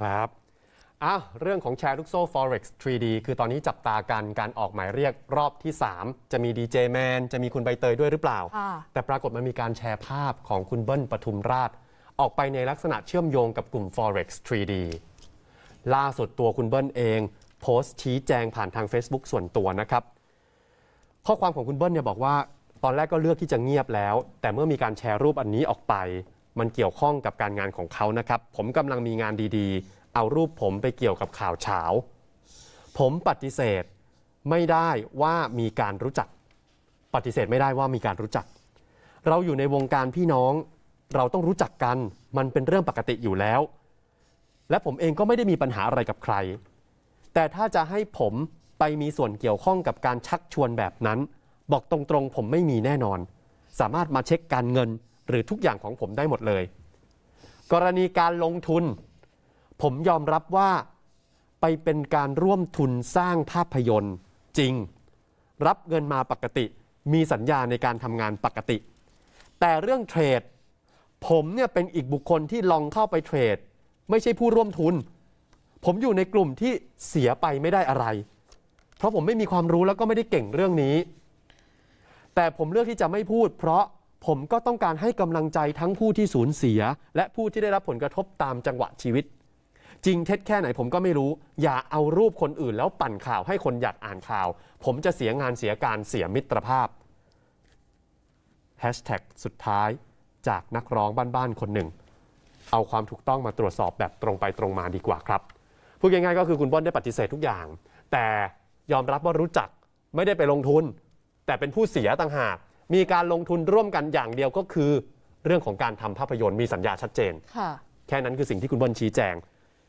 ครับอ้าวเรื่องของแชร์ลูกโซ่ Forex 3D คือตอนนี้จับตากันการออกหมายเรียกรอบที่ 3 จะมีดีเจแมนจะมีคุณใบเตยด้วยหรือเปล่าค่ะแต่ปรากฏมันมีการแชร์ภาพของคุณเบิ้ลปทุมราช ออกไปในลักษณะเชื่อมโยงกับกลุ่ม Forex 3D ล่าสุดตัวคุณเบิ้ลเอง โพสต์ชี้แจงผ่านทาง Facebook ส่วนตัวนะครับ ข้อความของคุณเบิ้ลเนี่ยบอกว่า ตอนแรกก็เลือกที่จะเงียบแล้ว แต่เมื่อมีการแชร์รูปอันนี้ออกไป มันเกี่ยวข้องกับการงานของเขานะครับ ผมกำลังมีงานดีๆ เอารูปผมไปเกี่ยวกับข่าวเฉาผมปฏิเสธไม่ได้ว่ามีการรู้จัก ปฏิเสธไม่ได้ว่ามีการรู้จัก เราอยู่ในวงการพี่น้อง เราต้องรู้จักกัน มันเป็นเรื่องปกติอยู่แล้ว และผมเองก็ไม่ได้มีปัญหาอะไรกับใคร แต่ถ้าจะให้ผมไปมีส่วนเกี่ยวข้องกับการชักชวนแบบนั้น บอกตรงๆ ผมไม่มีแน่นอน สามารถมาเช็คการเงิน หรือทุกอย่างของผมได้หมดเลย กรณีการลงทุน ผมยอมรับว่าไปเป็นการร่วมทุนสร้างภาพยนตร์จริง รับเงินมาปกติ มีสัญญาในการทำงานปกติ แต่เรื่องเทรด ผมเนี่ยเป็นอีกบุคคลที่ลองเข้าไปเทรด ไม่ใช่ผู้ร่วมทุน ผมอยู่ในกลุ่มที่เสียไปไม่ได้อะไร เพราะผมไม่มีความรู้แล้วก็ไม่ได้เก่งเรื่องนี้ แต่ผมเลือกที่จะไม่พูด เพราะ ผมก็ต้องการให้กำลังใจทั้งผู้ที่สูญเสีย และผู้ที่ได้รับผลกระทบตามจังหวะชีวิต จริงเท็จแค่ไหนผมก็ไม่รู้ อย่าเอารูปคนอื่นแล้วปั่นข่าวให้คนอยากอ่านข่าว ผมจะเสียงานเสียการเสียมิตรภาพแฮชแท็กสุดท้ายจากนักร้องบ้านๆคนหนึ่ง เอาความถูกต้องมาตรวจสอบแบบตรงไปตรงมาดีกว่าครับพูดง่ายๆก็คือคุณบิ้ลได้ปฏิเสธทุกอย่าง แต่ยอมรับว่ารู้จักไม่ได้ไปลงทุน แต่เป็นผู้เสียต่างหาก มีการลงทุนร่วมกันอย่างเดียวก็คือ เรื่องของการทำภาพยนตร์มีสัญญาชัดเจน ค่ะ แค่นั้นคือสิ่งที่คุณเบิ้ลชี้แจง